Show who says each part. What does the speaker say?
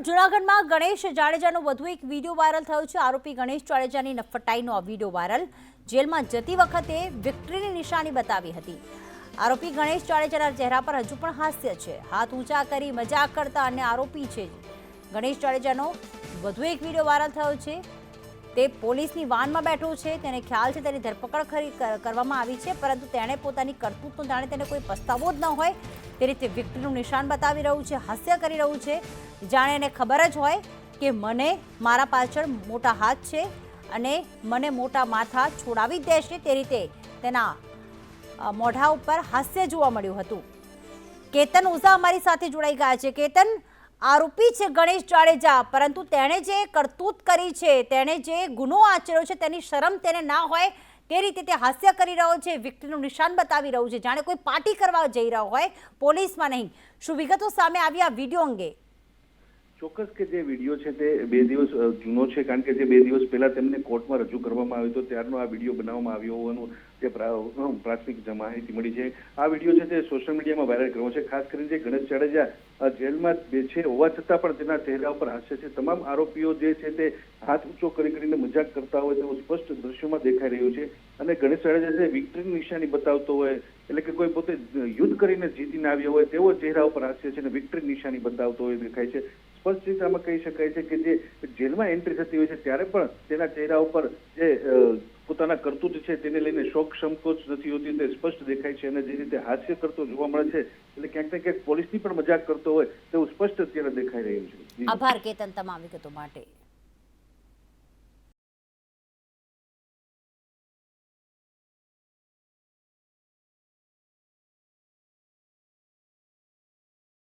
Speaker 1: તરફ જૂનાગઢમાં ગણેશ જાડેજાનો વધુ એક વીડિયો વાયરલ થયો છે. આરોપી ગણેશ જાડેજાની નફટાઈનો આ વીડિયો વાયરલ જેલમાં જતી વખતે વિક્ટરીની નિશાની બતાવી હતી. આરોપી ગણેશ જાડેજાના ચહેરા પર હજુ પણ હાસ્ય છે. હાથ ઊંચા કરી મજાક કરતા અને આરોપી છે. ગણેશ જાડેજાનો વધુ એક વીડિયો વાયરલ થયો છે. તે પોલીસની વાનમાં બેઠો છે. તેને ખ્યાલ છે તેની ધરપકડ કરવામાં આવી છે, પરંતુ તેણે પોતાની કરતૂતનો જાણે તેને કોઈ પસ્તાવો જ ન હોય. તે રીતે વિક્ટરીનું નિશાન બતાવી રહ્યું છે, હાસ્ય કરી રહ્યું છે. જાણે એને ખબર જ હોય કે મને મારા પાછળ મોટા હાથ છે અને મને મોટા માથા છોડાવી દેશે તે રીતે તેના મોઢા ઉપર હાસ્ય જોવા મળ્યું હતું. કેતન ઉઝા અમારી સાથે જોડાઈ ગયા છે. કેતન, આરોપી છે ગણેશ જાડેજા, પરંતુ તેણે જે કરતૂત કરી છે, તેણે જે ગુનો આચર્યો છે, તેની શરમ તેને ના હોય તે રીતે તે હાસ્ય કરી રહ્યો છે વિક્ટીનું નિશાન બતાવી રહ્યું છે? જાણે કોઈ પાર્ટી કરવા જઈ રહ્યો હોય, પોલીસમાં નહીં. શું વિગતો સામે આવી આ વીડિયો અંગે?
Speaker 2: ચોક્કસ કે જે વીડિયો છે તે બે દિવસ જૂનો છે, કારણ કે જે બે દિવસ પહેલા તેમને કોર્ટમાં રજૂ કરવામાં આવ્યો હતો, ત્યારનો આ વીડિયો બનાવવામાં આવ્યો હોવાનું જે પ્રા- પ્રાથમિક જ માહિતી મળી છે. આ વીડિયો છે તે સોશિયલ મીડિયામાં વાયરલ કરવો છે, ખાસ કરીને જે ગણેશ જાડેજા જેલમાં છે, હોવા છતાં પણ તેના ચહેરા ઉપર હાસ્ય છે. તમામ આરોપીઓ જે છે તે હાથ ઊંચો કરી કરીને મજાક કરતા હોય તેવું સ્પષ્ટ દ્રશ્યોમાં દેખાઈ રહ્યું છે અને ગણેશ જાડેજા છે વિક્ટરી નિશાની બતાવતો હોય, એટલે કે કોઈ પોતે યુદ્ધ કરીને જીતીને આવ્યો હોય તેવો ચહેરા ઉપર હાસ્ય છે અને વિક્ટરી નિશાની બતાવતો હોય દેખાય છે. સ્પષ્ટ રીતે આમાં કહી શકાય છે કે જે જેલમાં એન્ટ્રી થતી હોય છે, ત્યારે પણ તેના ચહેરા ઉપર જે પોતાના કરતૂત છે તેને લઈને શોક સંકોચ નથી હોતી, તે સ્પષ્ટ દેખાય છે અને જે રીતે હાસ્ય કરતો જોવા મળે છે, એટલે ક્યાંક ને ક્યાંક પોલીસની પણ મજાક કરતો હોય, તેવું સ્પષ્ટ અત્યારે દેખાઈ રહ્યું છે.
Speaker 1: આભાર, કેતન, તમામ વિગતો માટે.